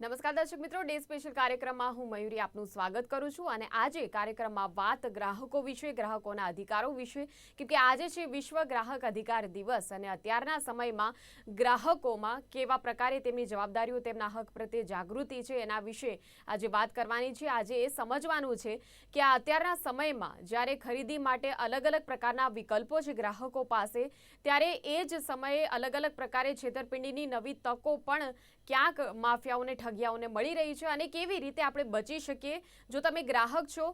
નમસ્કાર દર્શક મિત્રો, ડે સ્પેશિયલ કાર્યક્રમમાં હું મયુરી આપનું સ્વાગત કરું છું અને આજે કાર્યક્રમમાં વાત ગ્રાહકો વિશે, ગ્રાહકોના અધિકારો વિશે કેમકે આજે છે વિશ્વ ગ્રાહક અધિકાર દિવસ અને અત્યારના સમયમાં ગ્રાહકોમાં કેવા પ્રકારે તેમની જવાબદારીઓ, તેમના હક પ્રત્યે જાગૃતિ છે એના વિશે આજે વાત કરવાની છે. આજે એ સમજવાનું છે કે આ અત્યારના સમયમાં જ્યારે ખરીદી માટે અલગ અલગ પ્રકારના વિકલ્પો છે ગ્રાહકો પાસે, ત્યારે એ જ સમયે અલગ અલગ પ્રકારે છેતરપિંડીની નવી તકો પણ ક્યાંક માફિયાઓને, ઠગિયાઓને મળી રહી છે અને કેવી રીતે આપણે બચી શકીએ? જો તમે ગ્રાહક છો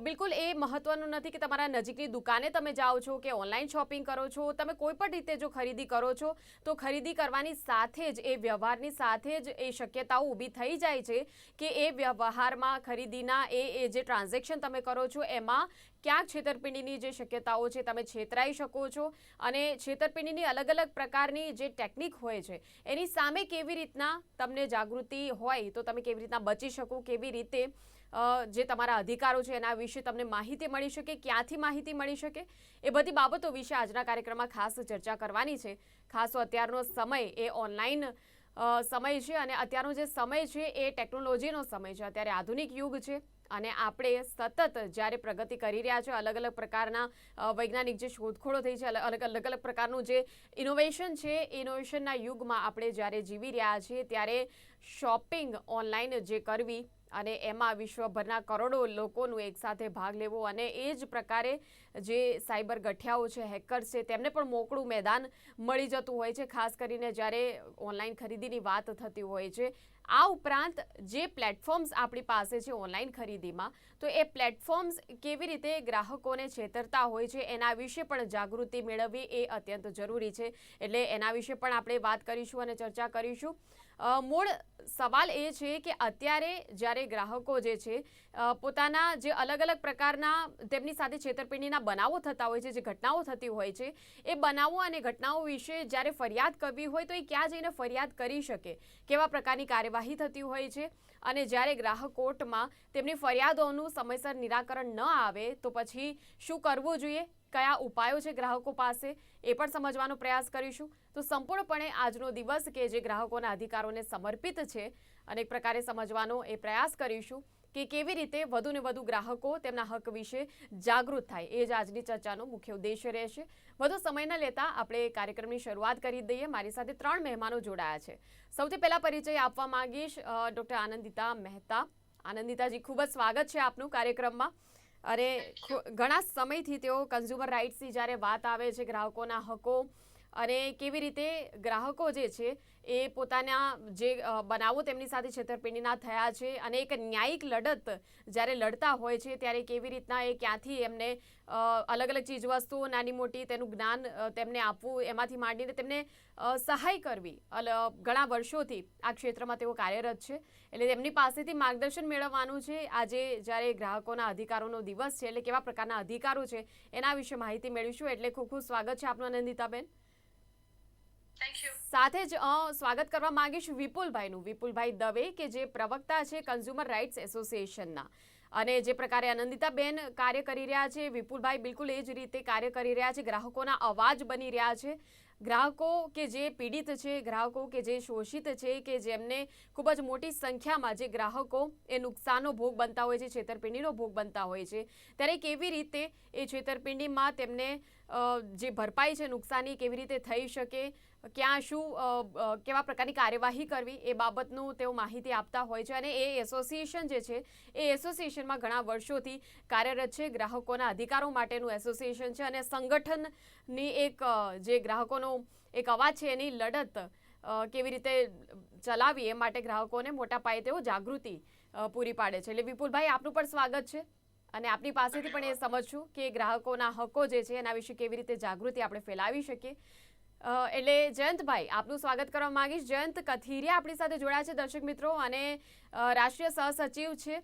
બિલકુલ એ મહત્વનું નથી કે તમારા નજીકની દુકાને તમે જાઓ છો કે ઓનલાઈન શોપિંગ કરો છો. તમે કોઈ પણ રીતે જો ખરીદી કરો છો, તો ખરીદી કરવાની સાથે જ, એ વ્યવહારની સાથે જ એ શક્યતાઓ ઊભી થઈ જાય છે કે એ વ્યવહારમાં ખરીદીના એ જે ટ્રાન્ઝેક્શન તમે કરો છો, એમાં ક્યાંક છેતરપિંડીની જે શક્યતાઓ છે તમે છેતરાઈ શકો છો? અને છેતરપિંડીની અલગ અલગ પ્રકારની જે ટેકનિક હોય છે, એની સામે કેવી રીતના તમને જાગૃતિ હોય તો તમે કેવી રીતના બચી શકો? કેવી રીતે જે તમારા અધિકારો છે એના વિશે તમને માહિતી મળી શકે? ક્યાંથી માહિતી મળી શકે? એ બધી બાબતો વિશે આજના કાર્યક્રમમાં ખાસ ચર્ચા કરવાની છે. ખાસ અત્યારનો સમય એ ઓનલાઈન સમય છે અને અત્યારનો જે સમય છે એ ટેકનોલોજીનો સમય છે. અત્યારે આધુનિક યુગ છે. અને આપણે સતત જ્યારે પ્રગતિ કરી રહ્યા છે, અલગ અલગ પ્રકારના વૈજ્ઞાનિક જે શોધખોળો થઈ છે અલગ અલગ અલગ પ્રકારનું જે ઇનોવેશન છે ઇનોવેશનના યુગમાં આપણે જ્યારે જીવી રહ્યા છીએ, ત્યારે શોપિંગ ઓનલાઈન જે કરવી અને એમાં વિશ્વભરના કરોડો લોકોનું એકસાથે ભાગ લેવો અને એ જ પ્રકારે જે સાયબર ગઠિયાઓ છે, હેકર્સ છે, તેમને પણ મોકળું મેદાન મળી જતું હોય છે. ખાસ કરીને જ્યારે ઓનલાઈન ખરીદીની વાત થતી હોય છે, આ ઉપરાંત જે પ્લેટફોર્મ્સ આપણી પાસે છે ઓનલાઈન ખરીદીમાં, તો એ પ્લેટફોર્મ્સ કેવી રીતે ગ્રાહકોને છેતરતા હોય છે, એના વિશે પણ જાગૃતિ મેળવવી એ અત્યંત જરૂરી છે. એટલે એના વિશે પણ આપણે વાત કરીશું અને ચર્ચા કરીશું. મૂળ સવાલ એ છે કે અત્યારે જ્યારે ગ્રાહકો જે છે પોતાના જે અલગ અલગ પ્રકારના તેમની સાથે છેતરપિંડીના બનાવો થતા હોય છે, જે ઘટનાઓ થતી હોય છે, એ બનાવો અને ઘટનાઓ વિશે જ્યારે ફરિયાદ કરવી હોય તો એ ક્યાં જઈને ફરિયાદ કરી શકે? કેવા પ્રકારની કાર્યવાહી થતી હોય છે? અને જ્યારે ગ્રાહક કોર્ટમાં તેમની ફરિયાદોનું સમયસર નિરાકરણ ન આવે તો પછી શું કરવું જોઈએ? કયા ઉપાયો છે ગ્રાહકો પાસે એ પણ સમજવાનો પ્રયાસ કરીશું. તો સંપૂર્ણપણે આજનો દિવસ કે જે ગ્રાહકોના અધિકારોને સમર્પિત છે અનેક પ્રકારે સમજવાનો એ પ્રયાસ કરીશું કે કેવી રીતે વધુને વધુ ગ્રાહકો તેમના હક વિશે જાગૃત થાય. એ જ આજની ચર્ચાનો મુખ્ય ઉદ્દેશ્ય રહેશે. વધુ સમય ન લેતા આપણે કાર્યક્રમની શરૂઆત કરી દઈએ. મારી સાથે ત્રણ મહેમાનો જોડાયા છે. સૌથી પહેલા પરિચય આપવા માંગીશ ડૉક્ટર આનંદિતા મહેતા. આનંદિતાજી, ખૂબ જ સ્વાગત છે આપનું કાર્યક્રમમાં. અરે ઘણા સમયથી તેઓ કન્ઝ્યુમર રાઇટ્સની જ્યારે વાત આવે છે ગ્રાહકોના હકો અને કેવી રીતે ગ્રાહકો જે છે એ પોતાના જે બનાવો તેમની સાથે છેતરપિંડીના થયા છે અને એક ન્યાયિક લડત જ્યારે લડતા હોય છે ત્યારે કેવી રીતના એ ક્યાંથી એમને અલગ અલગ ચીજવસ્તુઓ નાની મોટી તેનું જ્ઞાન તેમને આપવું એમાંથી માંડીને તેમને સહાય કરવી. ઘણા વર્ષોથી આ ક્ષેત્રમાં તેઓ કાર્યરત છે. એટલે તેમની પાસેથી માર્ગદર્શન મેળવવાનું છે. આજે જ્યારે ગ્રાહકોના અધિકારોનો દિવસ છે એટલે કેવા પ્રકારના અધિકારો છે એના વિશે માહિતી મેળવીશું. એટલે ખૂબ ખૂબ સ્વાગત છે આપનું યુ સાથે જ સ્વાગત કરવા માંગીશ વિપુલભાઈનું. વિપુલભાઈ દવે કે જે પ્રવક્તા છે કન્ઝ્યુમર રાઇટ્સ એસોસિએશનના અને જે પ્રકારે આનંદિતાબેન કાર્ય કરી રહ્યા છે, વિપુલભાઈ બિલકુલ એ જ રીતે કાર્ય કરી રહ્યા છે. ગ્રાહકોના અવાજ બની રહ્યા છે. ગ્રાહકો કે જે પીડિત છે, ગ્રાહકો કે જે શોષિત છે કે જેમને ખૂબ જ મોટી સંખ્યામાં જે ગ્રાહકો એ નુકસાનનો ભોગ બનતા હોય છે, છેતરપિંડીનો ભોગ બનતા હોય છે, ત્યારે કેવી રીતે એ છેતરપિંડીમાં તેમને જે ભરપાઈ છે, નુકસાની કેવી રીતે થઈ શકે ક્યાં શું કેવા પ્રકારની કાર્યવાહી કરવી, એ બાબતનું તેઓ માહિતી આપતા હોય છે. અને એ એસોસિએશન જે છે, એ એસોસિએશનમાં ઘણા વર્ષોથી કાર્યરત છે, ગ્રાહકોના અધિકારો માટેનું એસોસિએશન છે. અને સંગઠનની એક જે ગ્રાહકોનો એક અવાજ છે, એની લડત કેવી રીતે ચલાવી, એ માટે ગ્રાહકોને મોટા પાયે તેઓ જાગૃતિ પૂરી પાડે છે. એટલે વિપુલભાઈ, આપનું પણ સ્વાગત છે. અને આપની પાસેથી પણ એ સમજશું કે ગ્રાહકોના હકો જે છે, એના વિશે કેવી રીતે જાગૃતિ આપણે ફેલાવી શકીએ. એટલે જયંતભાઈ, આપનું સ્વાગત કરવા માંગીશ. જયંત કથિરિયા આપણી સાથે જોડાયા છે, દર્શક મિત્રો, અને રાષ્ટ્રીય સહસચિવ છે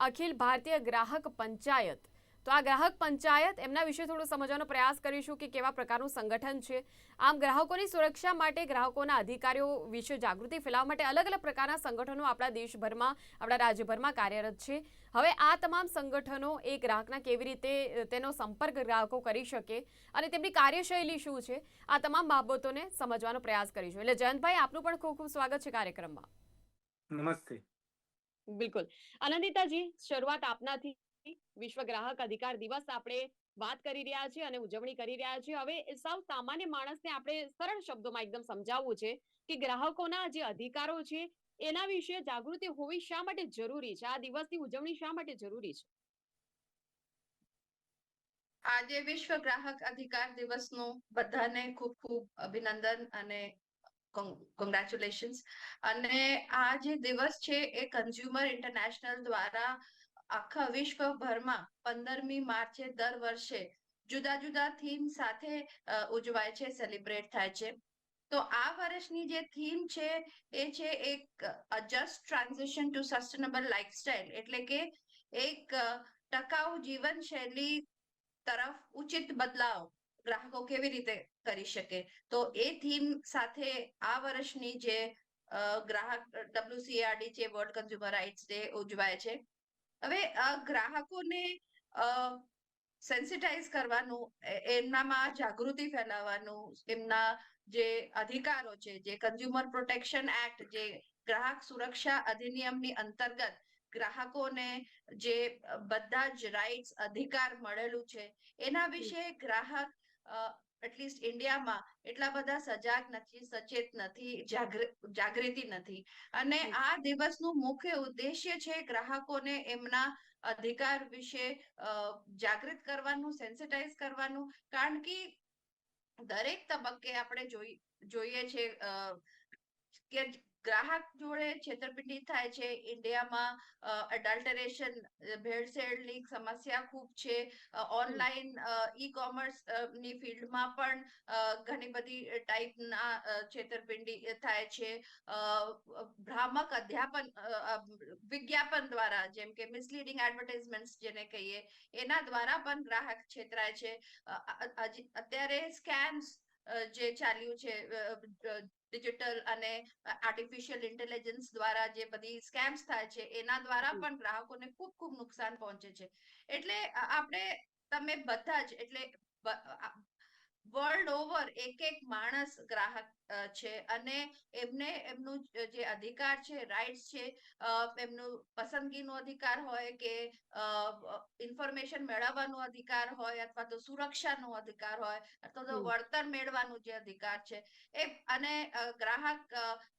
અખિલ ભારતીય ગ્રાહક પંચાયત. તો આ ગ્રાહક પંચાયત એમના વિશે થોડું સમજવાનો પ્રયાસ કરીશું કે કેવા પ્રકારનું સંગઠન છે. આમ ગ્રાહકોની સુરક્ષા માટે ગ્રાહકોના અધિકારીઓ વિશે જાગૃતિ ફેલાવવા માટે અલગ અલગ પ્રકારના સંગઠનો આપણા દેશભરમાં આપણા રાજ્યભરમાં કાર્યરત છે. હવે આ તમામ સંગઠનો એ ગ્રાહકના કેવી રીતે તેનો સંપર્ક ગ્રાહકો કરી શકે અને તેમની કાર્યશૈલી શું છે આ તમામ બાબતોને સમજવાનો પ્રયાસ કરીશું. એટલે જયંતભાઈ આપનું પણ ખૂબ ખૂબ સ્વાગત છે કાર્યક્રમમાં. નમસ્તે. બિલકુલ. આનંદિતાજી શરૂઆત આપનાથી વિશ્વ ગ્રાહક અધિકાર દિવસ આપણે વાત કરી રહ્યા છીએ અને ઉજવણી કરી રહ્યા છીએ. હવે સૌ સામાન્ય માણસને આપણે સરળ શબ્દોમાં એકદમ સમજાવવું છે કે ગ્રાહકોના જે અધિકારો છે એના વિશે જાગૃતિ હોવી શા માટે જરૂરી છે? આ દિવસની ઉજવણી શા માટે જરૂરી છે? આજે વિશ્વ ગ્રાહક અધિકાર દિવસનું બધાને ખૂબ ખૂબ અભિનંદન અને કોંગ્રેચ્યુલેશન્સ. અને આ જે દિવસ છે એ કન્ઝ્યુમર ઇન્ટરનેશનલ દ્વારા આખા વિશ્વભરમાં પંદરમી માર્ચે દર વર્ષે જુદા જુદા થીમ સાથે ઉજવાય છે સેલિબ્રેટ થાય છે. તો આ વર્ષની જે થીમ છે, એ છે એક just transition to sustainable lifestyle એટલે કે એક ટકાઉ જીવનશૈલી તરફ ઉચિત બદલાવ ગ્રાહકો કેવી રીતે કરી શકે. તો એ થીમ સાથે આ વર્ષની જે ગ્રાહક ડબ્લ્યુસીઆરડી છે વર્લ્ડ કન્ઝ્યુમર રાઇટ્સ ડે ઉજવાય છે. હવે ગ્રાહકોને સેન્સિટાઇઝ કરવાનું એમનામાં જાગૃતિ ફેલાવવાનું એમના જે અધિકારો છે જે કન્ઝ્યુમર પ્રોટેક્શન એક્ટ જે ગ્રાહક સુરક્ષા અધિનિયમની અંતર્ગત ગ્રાહકોને જે બધા જ રાઇટ્સ અધિકાર મળેલું છે એના વિશે ગ્રાહક એટલીસ્ટ ઇન્ડિયામાં એટલા બધા સજાગ નથી સચેત નથી જાગૃતિ નથી અને. આ દિવસનું મુખ્ય ઉદ્દેશ્ય છે ગ્રાહકોને એમના અધિકાર વિશે જાગૃત કરવાનું સેન્સિટાઇઝ કરવાનું કારણ કે દરેક તબક્કે આપણે જોઈ જોઈએ છે કે ગ્રાહક જોડે છેતરપિંડી થાય છે. ઇન્ડિયામાં અડલ્ટરેશન ભેળસેળની સમસ્યા ખૂબ છે. ઓનલાઈન ઈ કોમર્સની ફિલ્ડમાં પણ ઘણી બધી ટાઈપના છેતરપિંડી થાય છે. ભ્રામક અધ્યાપન વિજ્ઞાપન દ્વારા, જેમ કે મિસલીડિંગ એડવર્ટાઇઝમેન્ટ જેને કહીએ, એના દ્વારા પણ ગ્રાહક છેતરાય છે. અત્યારે સ્કેમ્સ જે ચાલ્યું છે ડિજિટલ અને આર્ટિફિશિયલ ઇન્ટેલિજન્સ દ્વારા જે બધી સ્કેમ્સ થાય છે એના દ્વારા પણ ગ્રાહકોને ખૂબ ખૂબ નુકસાન પહોંચે છે. એટલે આપણે તમે બધા જ એટલે વર્લ્ડ ઓવર એક એક માણસ ગ્રાહક છે. અને એમને એમનું જે અધિકાર છે રાઇટ્સ છે એમનું પસંદગીનો અધિકાર હોય કે ઇન્ફોર્મેશન મેળવવાનો અધિકાર હોય અથવા તો સુરક્ષાનો અધિકાર હોય અથવા તો વળતર મેળવવાનો જે અધિકાર છે એ અને ગ્રાહક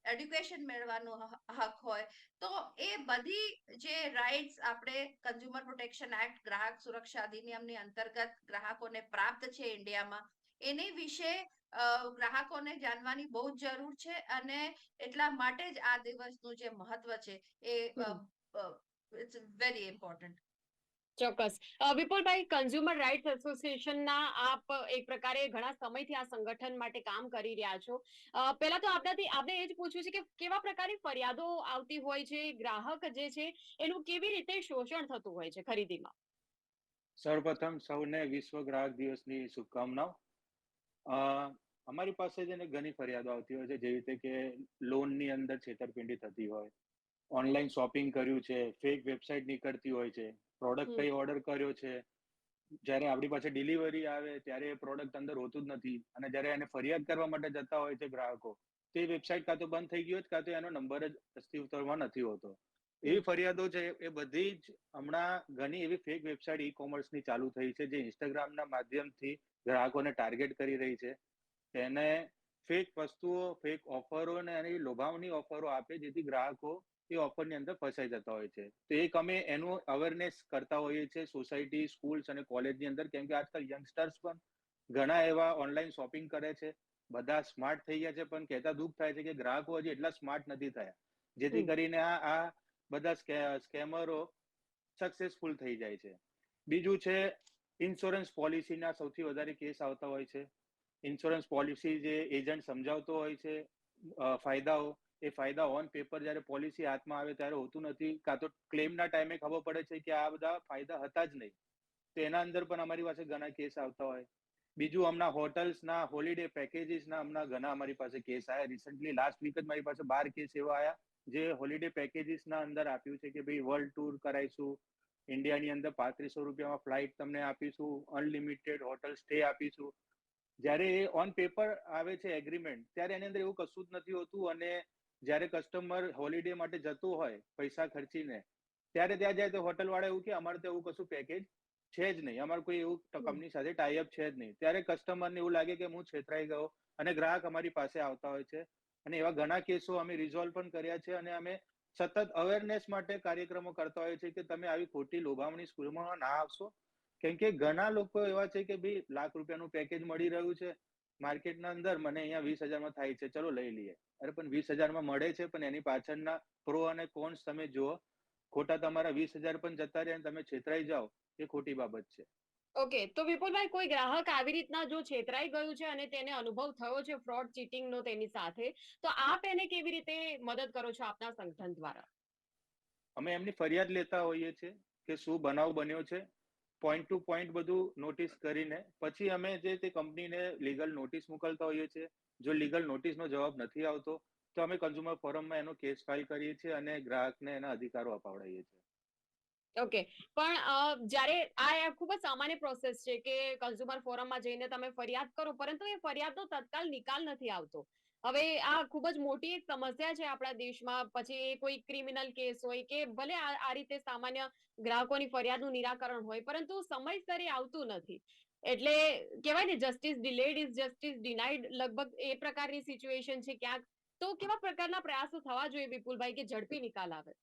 એડ્યુકેશન મેળવવાનો હક હોય. તો એ બધી જે રાઇટ્સ આપણે કન્ઝ્યુમર પ્રોટેક્શન એક્ટ ગ્રાહક સુરક્ષા અધિનિયમની અંતર્ગત ગ્રાહકોને પ્રાપ્ત છે ઇન્ડિયામાં એની વિશે ગ્રાહકોને જાણવાની બહુ જ જરૂર છે અને એટલા માટે જ આ દિવસનું જે મહત્વ છે એ ઇટ્સ વેરી ઇમ્પોર્ટન્ટ ચોક્કસ. વિપુલભાઈ કન્ઝ્યુમર રાઇટ્સ એસોસિએશનના આપ એક પ્રકારે ઘણા સમયથી આ સંગઠન માટે કામ કરી રહ્યા છો. પહેલા તો આપણાથી આપણે એ જ પૂછ્યું છે કે કેવા પ્રકારની ફરિયાદો આવતી હોય છે ગ્રાહક જે છે એનું કેવી રીતે શોષણ થતું હોય છે ખરીદીમાં? સર્વપ્રથમ સૌને વિશ્વ ગ્રાહક દિવસની શુભકામનાઓ. અમારી પાસે છે ને ઘણી ફરિયાદો આવતી હોય છે જેવી રીતે કે લોનની અંદર છેતરપિંડી થતી હોય ઓનલાઈન શોપિંગ કર્યું છે ફેક વેબસાઇટ નીકળતી હોય છે પ્રોડક્ટ કઈ ઓર્ડર કર્યો છે જ્યારે આપણી પાસે ડિલિવરી આવે ત્યારે એ પ્રોડક્ટ અંદર હોતું જ નથી અને જ્યારે એને ફરિયાદ કરવા માટે જતા હોય છે ગ્રાહકો તે વેબસાઇટ કાં તો બંધ થઈ ગયો જ કાં તો એનો નંબર જ અસ્તિત્વમાં નથી હોતો. એવી ફરિયાદો છે એ બધી જ હમણાં ઘણી એવી ફેક વેબસાઇટ ઈ કોમર્સની ચાલુ થઈ છે જે ઇન્સ્ટાગ્રામના માધ્યમથી ગ્રાહકોને ટાર્ગેટ કરી રહી છે. તેને ફેક વસ્તુઓ ફેક ઓફરો અને એની લોભાવની ઓફરો આપે જેથી ગ્રાહકો એ ઓફરની અંદર ફસાઈ જતા હોય છે. તો એક અમે એનું અવેરનેસ કરતા હોઈએ છીએ સોસાયટી સ્કૂલ્સ અને કોલેજની અંદર કેમ કે આજકાલ યંગસ્ટર્સ પણ ઘણા એવા ઓનલાઈન શોપિંગ કરે છે. બધા સ્માર્ટ થઈ ગયા છે પણ કહેતા દુઃખ થાય છે કે ગ્રાહકો હજી એટલા સ્માર્ટ નથી થયા. જેથી કરીને આ આ બધા સ્કેમરો સક્સેસફુલ થઈ જાય છે. બીજું છે ઇન્સ્યોરન્સ પોલિસીના સૌથી વધારે કેસ આવતા હોય છે. ઇન્સ્યોરન્સ પોલિસી જે એજન્ટ સમજાવતો હોય છે ફાયદાઓ, એ ફાયદા ઓન પેપર જ્યારે પોલિસી હાથમાં આવે ત્યારે હોતું નથી. કાં તો ક્લેમના ટાઈમે ખબર પડે છે કે આ બધા ફાયદા હતા જ નહીં. તો એના અંદર પણ અમારી પાસે ઘણા કેસ આવતા હોય. બીજું હમણાં હોટલ્સના હોલિડે પેકેજીસના હમણાં ઘણા અમારી પાસે કેસ આવ્યા રિસન્ટલી લાસ્ટ વીક જ મારી પાસે બાર કેસ એવા આવ્યા જે હોલિડે પેકેજીસના અંદર આપ્યું છે કે ભાઈ વર્લ્ડ ટૂર કરાઈશું ઇન્ડિયાની અંદર પાંત્રીસો રૂપિયામાં ફ્લાઇટ તમને આપીશું અનલિમિટેડ હોટલ સ્ટે આપીશું. જ્યારે એ ઓન પેપર આવે છે એગ્રીમેન્ટ ત્યારે એની અંદર એવું કશું જ નથી હોતું અને જ્યારે કસ્ટમર હોલિડે માટે જતું હોય પૈસા ખર્ચીને ત્યારે ત્યાં જાય તો હોટલ વાળા એવું કે અમારે તો એવું કશું પેકેજ છે જ નહીં અમારે કોઈ એવું. કંપની સાથે ટાઈઅપ છે જ નહીં. ત્યારે કસ્ટમરને એવું લાગે કે હું છેતરાઈ ગયો અને ગ્રાહક અમારી પાસે આવતા હોય છે. અને એવા ઘણા કેસો અમે રિઝોલ્વ પણ કર્યા છે અને અમે સતત અવેરનેસ માટે કાર્યક્રમો કરતા હોય છે કે તમે આવી ખોટી લોભામણી સ્કૂલમાં ના આવશો કેમ કે ઘણા લોકો એવા છે કે ભાઈ લાખ રૂપિયાનું પેકેજ મળી રહ્યું છે. માર્કેટના અંદર મને અહીંયા વીસ હજારમાં થાય છે, ચલો લઈ લઈએ. અરે પણ વીસ હજારમાં મળે છે, પણ એની પાછળના પ્રો અને કોન્સ તમે જુઓ. ખોટા તમારા વીસ હજાર પણ જતા રહે અને તમે છેતરાઈ જાઓ, એ ખોટી બાબત છે. ઓકે, તો વિપુલભાઈ, કોઈ ગ્રાહક આવી રીતના જો છેતરાઈ ગયું છે અને તેને અનુભવ થયો છે ફ્રોડ ચીટિંગનો તેની સાથે, તો આપ એને કેવી રીતે મદદ કરો છો આપના સંગઠન દ્વારા? અમે એમની ફરિયાદ લેતા હોઈએ છીએ કે શું બનાવ બન્યો છે પોઈન્ટ ટુ પોઈન્ટ બધું નોટિસ કરીને, પછી અમે જે તે કંપનીને લીગલ નોટિસ મોકલતા હોઈએ છીએ જો લીગલ નોટિસનો જવાબ નથી આવતો, તો અમે કન્ઝ્યુમર ફોરમમાં એનો કેસ ફાઇલ કરીએ છીએ અને ગ્રાહકને એના અધિકારો અપાવડાવીએ છીએ. ઓકે. પણ જ્યારે આ ખૂબ જ સામાન્ય પ્રોસેસ છે કે કન્ઝ્યુમર ફોરમમાં જઈને તમે ફરિયાદ કરો, પરંતુ એ ફરિયાદનો તત્કાલ નિકાલ નથી આવતો. હવે આ ખૂબ જ મોટી એક સમસ્યા છે આપણા દેશમાં. પછી કોઈ ક્રિમિનલ કેસ હોય કે ભલે આ રીતે સામાન્ય ગ્રાહકોની ફરિયાદનું નિરાકરણ હોય, પરંતુ સમયસર એ આવતું નથી. એટલે કહેવાય ને justice delayed is justice denied લગભગ એ પ્રકારની સિચ્યુએશન છે ક્યાંક. તો કેવા પ્રકારના પ્રયાસો થવા જોઈએ વિપુલભાઈ, કે ઝડપી નિકાલ આવે?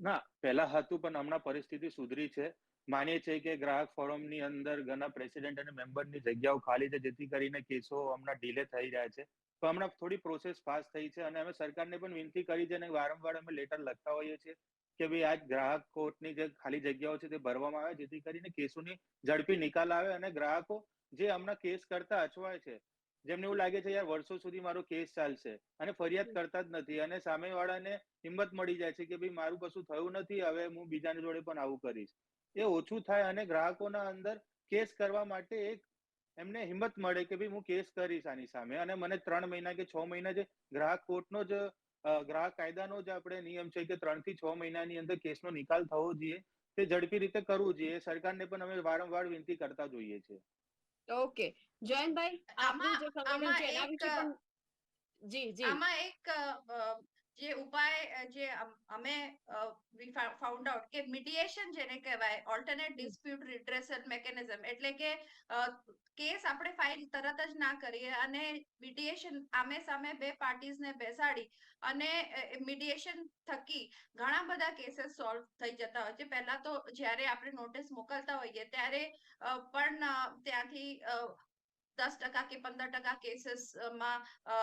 ના, પહેલા હતું, પણ હમણાં પરિસ્થિતિ સુધરી છે. માનીએ છીએ કે ગ્રાહક ફોરમની અંદર ઘણા પ્રેસિડેન્ટ અને મેમ્બરની જગ્યાઓ ખાલી છે, જેથી કરીને કેસો હમણાં ડીલે થઈ રહ્યા છે. તો હમણાં થોડી પ્રોસેસ ફાસ્ટ થઈ છે અને અમે સરકારને પણ વિનંતી કરી છે અને વારંવાર અમે લેટર લખતા હોઈએ છીએ કે ભાઈ આજ ગ્રાહક કોર્ટની જે ખાલી જગ્યાઓ છે તે ભરવામાં આવે, જેથી કરીને કેસોની ઝડપી નિકાલ આવે અને ગ્રાહકો જે હમણાં કેસ કરતા અચવાય છે જેમને એવું લાગે છે યાર વર્ષો સુધી મારો કેસ ચાલશે. અને ફરિયાદ કરતા જ નથી. અને સામેવાળાને હિંમત મળી જાય છે કે ભાઈ મારું કશું થયું નથી હવે હું બીજાની જોડે પણ આવું કરીશ. એ ઓછું થાય અને ગ્રાહકોના અંદર કેસ કરવા માટે એક એમને હિંમત મળે કે ભાઈ હું કેસ કરીશ આની સામે. અને મને ત્રણ મહિના કે છ મહિના જે ગ્રાહક કોર્ટનો જ ગ્રાહક કાયદાનો જ આપણે નિયમ છે કે ત્રણથી છ મહિનાની અંદર કેસનો નિકાલ થવો જોઈએ. તે ઝડપી રીતે કરવું જોઈએ. સરકારને પણ અમે વારંવાર વિનંતી કરતા જોઈએ છે ઓકે જયંતભાઈ આપનું જે સંગઠન છે એના વિશે પણ જી જી. આમાં એક જે ઉપાય જે અમે વી ફાઉન્ડ આઉટ કે મીડિએશન જેને કહેવાય ઓલ્ટરનેટ ડિસ્પ્યુટ રિડ્રેસલ મેકેનિઝમ એટલે કે કેસ આપણે ફાઇલ તરત જ ના કરીએ અને મીડિએશન આમે સામે બે પાર્ટીઝને બેસાડી અને મીડિએશન થકી ઘણા બધા કેસીસ સોલ્વ થઈ જતા હોય છે. પહેલા તો જ્યારે આપણે નોટિસ મોકલતા હોઈએ ત્યારે પણ ત્યાંથી દસ ટકા કે પંદર ટકા કેસીસમાં અ,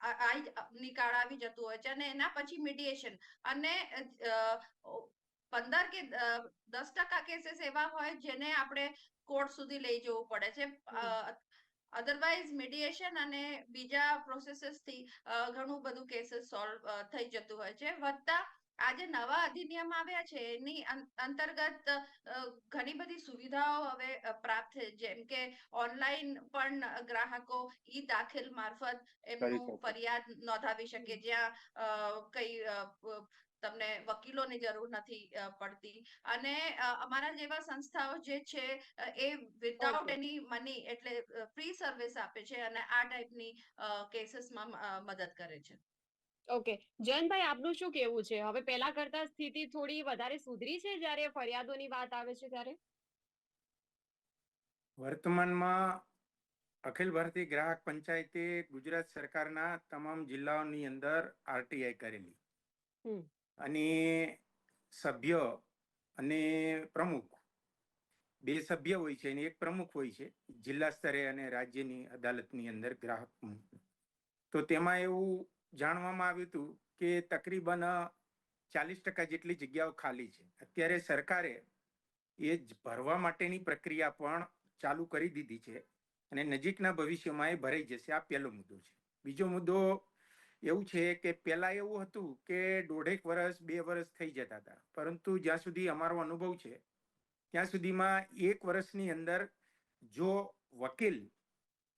આ- આ નિકાળ આવી જતું હોય છે અને એના પછી મીડિયેશન અને પંદર કે દસ ટકા કેસીસ એવા હોય જેને આપણે કોર્ટ સુધી લઈ જવું પડે છે. અધરવાઇઝ મીડિયેશન અને બીજા પ્રોસેસીસથી ઘણું બધું કેસીસ સોલ્વ થઈ જતું હોય છે. વધતા આજે નવા અધિનિયમ આવ્યા છે એની અંતર્ગત ઘણી બધી સુવિધાઓ હવે પ્રાપ્ત છે. જેમ કે ઓનલાઈન પણ ગ્રાહકો ઈ દાખલ મારફત એમનું ફરિયાદ નોંધાવી શકે. જ્યાં કઈ તમને વકીલોની જરૂર નથી પડતી. અને અમારા જેવા સંસ્થાઓ જે છે એ વિધાઉટ એની મની એટલે ફ્રી સર્વિસ આપે છે અને આ ટાઈપની કેસીસમાં મદદ કરે છે. ઓકે. જયંતભાઈ આપનું શું કેવું છે? હવે પહેલા કરતા સ્થિતિ થોડી વધારે સુધરી છે જ્યારે ફરિયાદોની વાત આવે છે ત્યારે? વર્તમાનમાં અખિલ ભારતીય ગ્રાહક પંચાયતે ગુજરાત સરકારના તમામ જિલ્લાઓની અંદર આરટીઆઈ કરેલી. અને સભ્ય અને પ્રમુખ બે સભ્ય હોય છે અને એક પ્રમુખ હોય છે જિલ્લા સ્તરે અને રાજ્યની અદાલતની અંદર ગ્રાહક. તો તેમાં એવું જાણવામાં આવ્યું હતું કે તકરીબન ચાલીસ ટકા જેટલી જગ્યાઓ ખાલી છે. અત્યારે સરકારે એ ભરવા માટેની પ્રક્રિયા પણ ચાલુ કરી દીધી છે અને નજીકના ભવિષ્યમાં એ ભરાઈ જશે. આ પહેલો મુદ્દો છે. બીજો મુદ્દો એવું છે કે પહેલા એવું હતું કે દોઢેક વર્ષ બે વર્ષ થઈ જતા હતા. પરંતુ જ્યાં સુધી અમારો અનુભવ છે, ત્યાં સુધીમાં એક વર્ષની અંદર જો વકીલ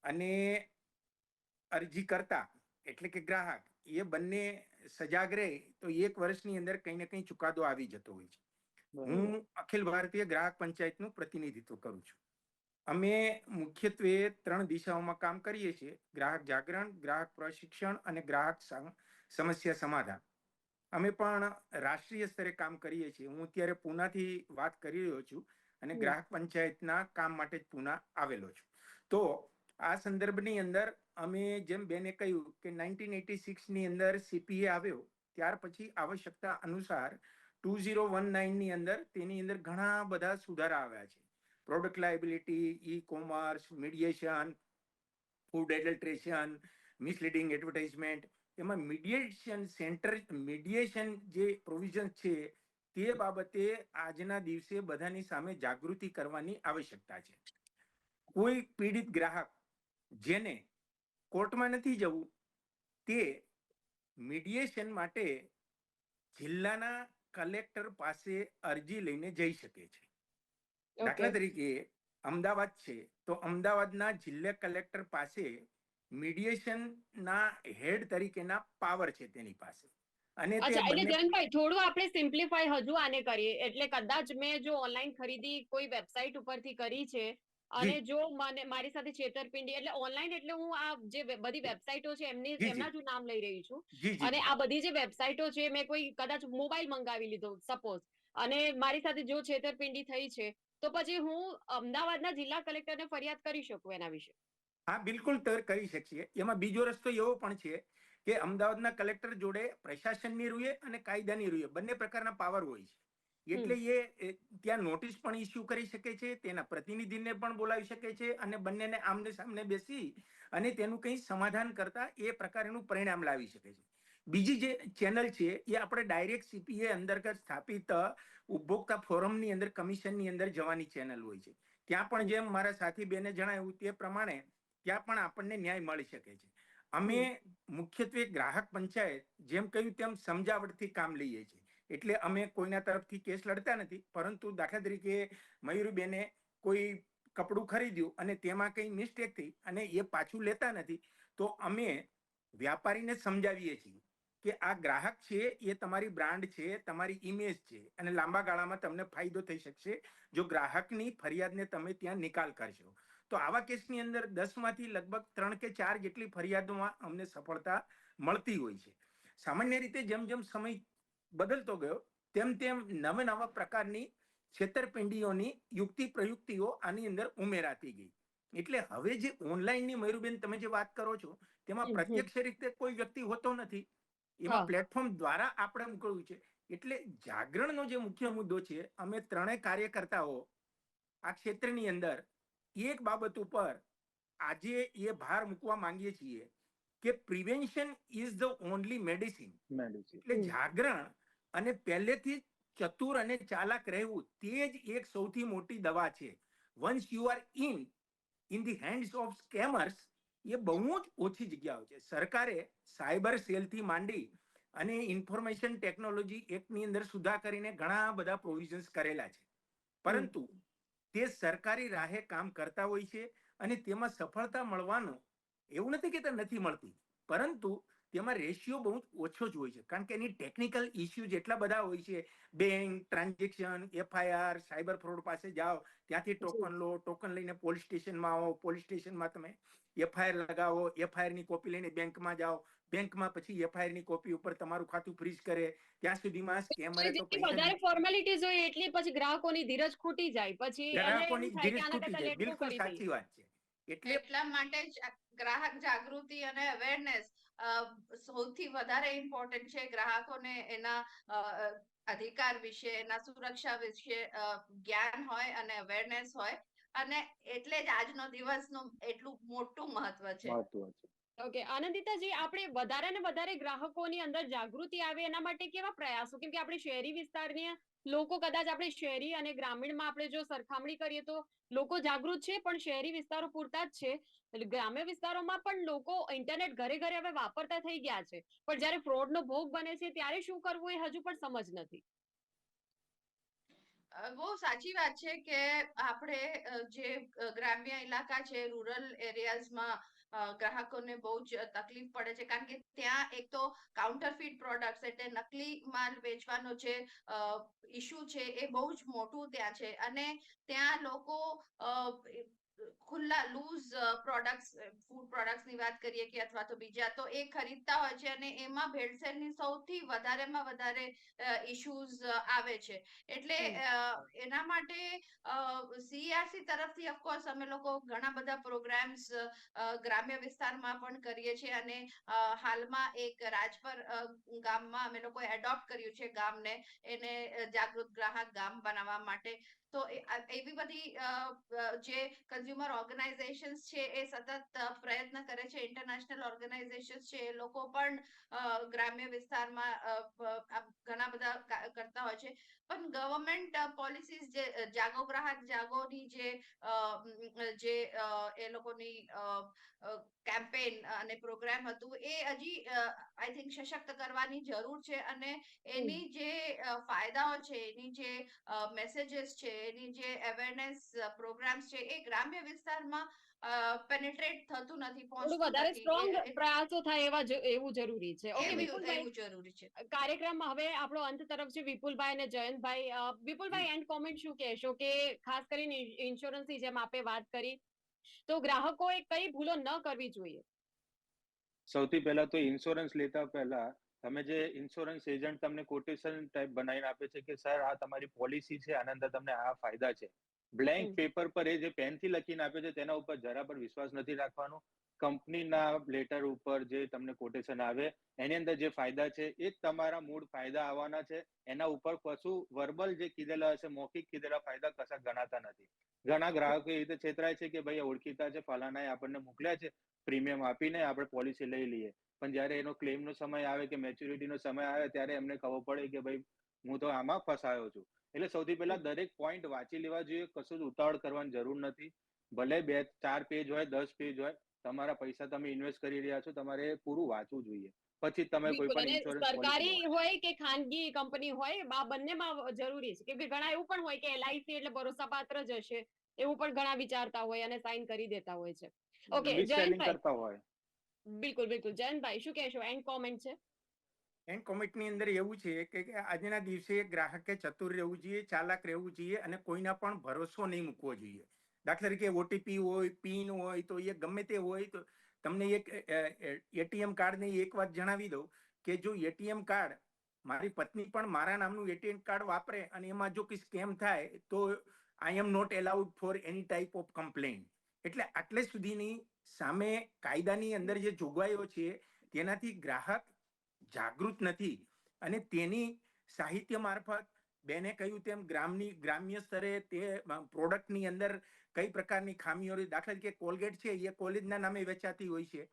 અને અરજી કરતા એટલે કે ગ્રાહક એ બંને સજાગ રહે તો એક વર્ષની અંદર કંઈ ને કંઈ ચુકાદો આવી જતો હોય છે. હું અખિલ ભારતીય ગ્રાહક પંચાયતનું પ્રતિનિધિત્વ કરું છું. અમે મુખ્યત્વે ત્રણ દિશાઓમાં કામ કરીએ છીએ. ગ્રાહક જાગરણ ગ્રાહક પ્રશિક્ષણ અને ગ્રાહક સમસ્યા સમાધાન. અમે પણ રાષ્ટ્રીય સ્તરે કામ કરીએ છીએ. હું અત્યારે પૂનાથી વાત કરી રહ્યો છું અને ગ્રાહક પંચાયતના કામ માટે જ પૂના આવેલો છું. તો આ સંદર્ભની અંદર અમે જેમ બેને કહ્યું કે નાઇન્ટીન એટી સિક્સની અંદર સીપીએ આવ્યો, ત્યાર પછી આવશ્યકતા અનુસાર ટુ ઝીરો વન નાઇનની અંદર તેની અંદર ઘણા બધા સુધારા આવ્યા છે. Product liability e commerce mediation food adulteration misleading advertisement એમાં મીડિયેશન સેન્ટર મીડિયેશન જે પ્રોવિઝન છે, તે બાબતે આજના દિવસે બધાની સામે જાગૃતિ કરવાની આવશ્યકતા છે. કોઈ પીડિત ગ્રાહક જેને કોર્ટમાં નથી જવું તે મીડિયેશન માટે જિલ્લાના કલેક્ટર પાસે અરજી લઈને જઈ શકે છે. દાખલા તરીકે અમદાવાદ છે તો અમદાવાદના જિલ્લા કલેક્ટર પાસે મીડિયેશન ના હેડ તરીકેના પાવર છે તેની પાસે. અને અચ્છા એટલે જયંતભાઈ થોડું આપણે સિમ્પ્લિફાય હજુ આને કરીએ. એટલે કદાચ મેં જો ઓનલાઈન ખરીદી કોઈ વેબસાઇટ ઉપરથી કરી છે અને જો મને મારી સાથે છેતરપિંડી એટલે ઓનલાઈન એટલે હું આ જે બધી વેબસાઇટો છે એમની. એમના જ નામ લઈ રહી છું. અને આ બધી જે વેબસાઇટો છે મેં કોઈ કદાચ મોબાઈલ મંગાવી લીધો સપોઝ અને મારી સાથે જો છેતરપિંડી થઈ છે તો પછી હું અમદાવાદના જિલ્લા કલેક્ટરને ફરિયાદ કરી શકું એના વિશે. હા બિલકુલ તર કરી શકીએ. એમાં બીજો રસ્તો એવો પણ છે કે અમદાવાદના કલેક્ટર જોડે પ્રશાસનની રૂએ અને કાયદાની રૂએ બંને પ્રકારના પાવર હોય છે. એટલે એ ત્યાં નોટિસ પણ ઇસ્યુ કરી શકે છે તેના પ્રતિનિધિને પણ બોલાવી શકે છે અને બંનેને આમને સામને બેસી અને તેનું કંઈ સમાધાન કરતા એ પ્રકારનું પરિણામ લાવી શકે છે. બીજી જે ચેનલ છે એ આપણે ડાયરેક્ટ સીપીએ અંતર્ગત સ્થાપિત ઉપભોક્તા ફોરમની અંદર કમિશનની અંદર જવાની ચેનલ હોય છે. ત્યાં પણ જેમ મારા સાથી બેને જણાવ્યું તે પ્રમાણે ત્યાં પણ આપણને ન્યાય મળી શકે છે. અમે મુખ્યત્વે ગ્રાહક પંચાયત જેમ કહ્યું તેમ સમજાવટથી કામ લઈએ છીએ. એટલે અમે કોઈના તરફથી કેસ લડતા નથી, પરંતુ દાખલા તરીકે મયુરબેને કોઈ કપડું ખરીદ્યું અને તેમાં કઈ મિસ્ટેક થઈ અને એ પાછું લેતા નથી, તો અમે વ્યાપારીને સમજાવીએ છીએ કે આ ગ્રાહક છે, એ તમારી બ્રાન્ડ છે, તમારી ઇમેજ છે અને લાંબા ગાળામાં તમને ફાયદો થઈ શકશે જો ગ્રાહકની ફરિયાદને તમે ત્યાં નિકાલ કરશો. તો આવા કેસની અંદર દસમાંથી લગભગ ત્રણ કે ચાર જેટલી ફરિયાદોમાં અમને સફળતા મળતી હોય છે. સામાન્ય રીતે જેમ જેમ સમય બદલતો ગયો. તેમ તેમ નવા નવા પ્રકારની છેતરપિંડીઓની યુક્તિ પ્રયુક્તિઓ આની અંદર ઉમેરાતી ગઈ. એટલે હવે જે ઓનલાઈનની મયુરબેન તમે જે વાત કરો છો તેમાં. પ્રત્યક્ષ રીતે કોઈ વ્યક્તિ હોતો નથી. એમાં પ્લેટફોર્મ દ્વારા આપણે મોકલવું છે. એટલે જાગરણનો જે મુખ્ય મુદ્દો છે અમે ત્રણેય કાર્યકર્તાઓ આ ક્ષેત્રની અંદર એક બાબત ઉપર આજે એ ભાર મૂકવા માંગીએ છીએ કે prevention is the only medicine એટલે જાગરણ અને પહેલેથી ચતુર અને ચાલાક રહેવું તે જ એક સૌથી મોટી દવા છે. Once you are in in the hands of scammers એ બહુ જ ઓછી જગ્યાઓ છે. સરકારે સાયબર સેલથી માંડી અને ઇન્ફોર્મેશન ટેકનોલોજી એક્ટની અંદર સુધાર કરીને ઘણા બધા પ્રોવિઝન્સ કરેલા છે. પરંતુ તે સરકારી રાહે કામ કરતા હોય છે અને તેમાં સફળતા મળવાનો એવું નથી કે તે નથી મળતી. પરંતુ તેમાં રેશિયો બહુ જ ઓછો જ હોય છે. કારણ કે એની ટેકનિકલ ઇસ્યુ જેટલા બધા હોય છે bank transaction FIR cyber fraud પાસે જાઓ ત્યાંથી ટોકન લો ટોકન લઈને પોલીસ સ્ટેશનમાં આવો પોલીસ સ્ટેશનમાં તમે એફઆઈઆર લગાવો એફઆઈઆરની કોપી લઈને બેંકમાં જાઓ બેંકમાં પછી એફઆઈઆરની કોપી ઉપર તમારું ખાતું ફ્રીઝ કરે ત્યાં સુધીમાં સ્કેમરે તો વધારે ફોર્માલિટીઝ હોય એટલી પછી ગ્રાહકોની ધીરજ ખૂટી જાય પછી ગ્રાહકોની ધીરજ ખૂટી જાય બિલકુલ સાચી વાત છે. એટલે એટલા માટે જ ગ્રાહક જાગૃતિ અને અવેરનેસ સૌથી વધારે ઇમ્પોર્ટન્ટ છે ગ્રાહકોને એના અધિકાર વિશે એના સુરક્ષા વિશે જ્ઞાન હોય અને અવેરનેસ હોય. અને એટલે જ આજનો દિવસનું એટલું મોટું મહત્વ છે. મહત્વ છે. ઓકે આનંદિતાજી આપણે વધારે ને વધારે ગ્રાહકોની અંદર જાગૃતિ આવે એના માટે કેવા પ્રયાસો? કેમ કે આપણે શહેરી વિસ્તારની લોકો કદાચ આપણે શહેરી અને ગ્રામીણમાં આપણે જો સરખામણી કરીએ તો લોકો જાગૃત છે, પણ શહેરી વિસ્તારો પૂરતા જ છે. ગ્રામ્ય વિસ્તારોમાં પણ લોકો ઇન્ટરનેટ ઘરે ઘરે હવે વાપરતા થઈ ગયા છે. પણ જ્યારે ફ્રોડનો ભોગ બને છે, ત્યારે શું કરવું એ હજુ પણ સમજ નથી. બહુ સાચી વાત છે કે આપણે જે ગ્રામ્ય ઇલાકા છે, રૂરલ એરિયાઝમાં ગ્રાહકોને બહુ જ તકલીફ પડે છે. કારણ કે ત્યાં એક તો કાઉન્ટરફીટ પ્રોડક્ટ્સ એટલે નકલી માલ વેચવાનો જે ઇશ્યુ છે એ બહુ જ મોટું ત્યાં છે. અને ત્યાં લોકો ખુલ્લા લૂઝ પ્રોડક્ટ્સ ફૂડ પ્રોડક્ટ્સની વાત કરીએ કે અથવા તો બીજા તો એ ખરીદતા હોય છે અને એમાં ભેળસેળની સૌથી વધારેમાં વધારે ઇશ્યુઝ આવે છે. એટલે એના માટે સીઆરસી તરફથી ઓફકોર્સ અમે લોકો ઘણા બધા પ્રોગ્રામ્સ ગ્રામ્ય વિસ્તારમાં પણ કરીએ છીએ અને હાલમાં એક રાજપર ગામમાં અમે લોકોએ એડોપ્ટ કર્યું છે ગામને એને જાગૃત ગ્રાહક ગામ બનાવવા માટે. તો એવી બધી જે કન્ઝ્યુમર ઓર્ગેનાઇઝેશન્સ છે એ સતત પ્રયત્ન કરે છે. ઇન્ટરનેશનલ ઓર્ગેનાઇઝેશન્સ છે એ લોકો પણ ગ્રામ્ય વિસ્તારમાં ઘણા બધા કરતા હોય છે. પણ ગવર્મેન્ટ પોલિસીસ જે જાગો ગ્રાહક જાગોની જે જે એ લોકોની કેમ્પેન અને પ્રોગ્રામ હતું એ હજી આઈ થિંક સશક્ત કરવાની જરૂર છે અને એની જે ફાયદાઓ છે એની જે મેસેજીસ છે એની જે અવેરનેસ પ્રોગ્રામ્સ છે એ ગ્રામ્ય વિસ્તારમાં પેનેટ્રેટ થતું નથી પહોંચતું વધારે સ્ટ્રોંગ પ્રયાસો થાય એવા એવું જરૂરી છે. ઓકે એવું વિપુલભાઈ જરૂરી છે. કાર્યક્રમ હવે આપણો અંત તરફ છે વિપુલભાઈ અને જયંતભાઈ. વિપુલભાઈ એન્ડ કોમેન્ટ શું કહેશો કે ખાસ કરીને ઇન્સ્યોરન્સની જેમ આપે વાત કરી. તો ગ્રાહકોએ કઈ ભૂલો ન કરવી જોઈએ? સૌથી પહેલા તો ઇન્સ્યોરન્સ લેતા પહેલા તમે જે ઇન્સ્યોરન્સ એજન્ટ તમને કોટેશન ટાઈપ બનાવીને આપે છે કે સર આ તમારી પોલિસી છે આના અંદર તમને આ ફાયદા છે. બ્લેન્ક પેપર પર એ જે પેનથી લખીને આપ્યો છે તેના ઉપર જરા પર વિશ્વાસ નથી રાખવાનો. કંપનીના લેટર ઉપર જે તમને કોટેશન આવે એની અંદર જે ફાયદા છે એ જ તમારા મૂળ ફાયદા આવવાના છે. એના ઉપર કશું વર્બલ જે કીધેલા હશે મૌખિક કીધેલા ફાયદા કશા ગણાતા નથી. ઘણા ગ્રાહકો એ રીતે છેતરાય છે કે ભાઈ ઓળખીતા છે ફલાનાએ આપણને મોકલ્યા છે પ્રીમિયમ આપીને આપણે પોલિસી લઈ લઈએ. પણ જ્યારે એનો ક્લેમનો સમય આવે કે મેચ્યુરિટીનો સમય આવે ત્યારે એમને ખબર પડે કે ભાઈ હું તો આમાં ફસાયો છું. એટલે સૌથી પહેલા દરેક પોઈન્ટ વાંચી લેવા જોઈએ કશું જ ઉતાવળ કરવાની જરૂર નથી. ભલે બે ચાર પેજ હોય દસ પેજ હોય તમારા પૈસા તમે ઇન્વેસ્ટ કરી રહ્યા છો તમારે પૂરું વાંચવું જોઈએ. પછી તમે કોઈ પણ ઇન્સ્યોરન્સ સરકારી હોય કે ખાનગી કંપની હોય આ બંનેમાં જરૂરી છે. કેમ કે ઘણા એવું પણ હોય કે એલઆઈસી એટલે ભરોસાપાત્ર જ હશે. એવું પણ ઘણા વિચારતા હોય અને સાઈન કરી દેતા હોય છે. ઓકે જયંતભાઈ. કરતા હોય. બિલકુલ બિલકુલ. જયંતભાઈ શું કહેશો? એન્ડ કોમેન્ટ છે? એન્ડ કોમિટની અંદર એવું છે કે આજના દિવસે ગ્રાહકે ચતુર રહેવું જોઈએ, ચાલાક રહેવું જોઈએ અને કોઈના પણ ભરોસો નહીં મૂકવો જોઈએ. દાખલા તરીકે ઓટીપી હોય, પિન હોય તો એ ગમે તે હોય તો તમને એક એટીએમ કાર્ડની એક વાત જણાવી દઉં કે જો એટીએમ કાર્ડ મારી પત્ની પણ મારા નામનું એટીએમ કાર્ડ વાપરે અને એમાં જો કોઈ સ્કેમ થાય તો I am not allowed for any type of complain એટલે આટલે સુધીની સામે કાયદાની અંદર જે જોગવાઈઓ છે તેનાથી ગ્રાહક જાગૃત નથી. અને તેની સાહિત્ય મારફત બેને કહ્યું તેમ ગ્રામની ગ્રામ્ય સ્તરે તે પ્રોડક્ટની અંદર કઈ પ્રકારની ખામીઓ દાખલા તરીકે કોલગેટ છે એ કોલેજના નામે વેચાતી હોય છે.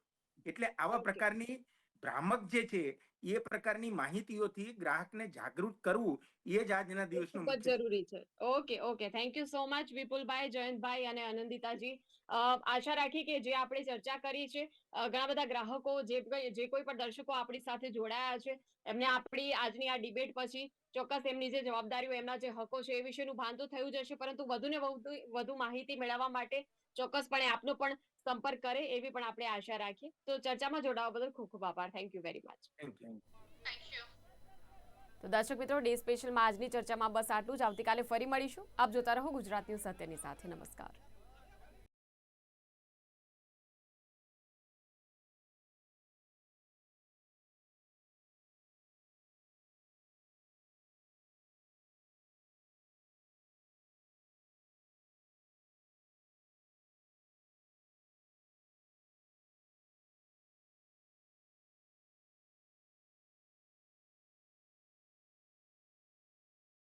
એટલે આવા પ્રકારની ભ્રામક જે છે એ પ્રકારની માહિતીઓથી ગ્રાહકને જાગૃત કરવું એ જ આજના દિવસનું ખૂબ જ જરૂરી છે. Okay okay. Thank you so much Vipulbhai Jayantbhai અને આનંદિતાજી આશા રાખી કે જે આપણે ચર્ચા કરી છે ઘણા બધા ગ્રાહકો જે જે કોઈ પણ દર્શકો આપણી સાથે જોડાયા છે એમને આપણી આજની આ ડિબેટ પછી ચોક્કસ એમની જે જવાબદારીઓ એમના જે હકો છે એ વિશેનું ભાન તો થયું જ હશે પરંતુ વધુ ને વધુ વધુ માહિતી મેળવવા માટે ચોક્કસપણે આપનો પણ સંપર્ક કરે એવી પણ આપણે આશા રાખીએ. તો ચર્ચામાં જોડાવા બદલ ખૂબ ખૂબ આભાર. Thank you very much thank you તો દર્શક મિત્રો ડે સ્પેશિયલમાં આજની ચર્ચામાં બસ આટલું જ. આવતીકાલે ફરી મળીશું. આપ જોતા રહો ગુજરાત ન્યૂઝ સત્યની સાથે. નમસ્કાર.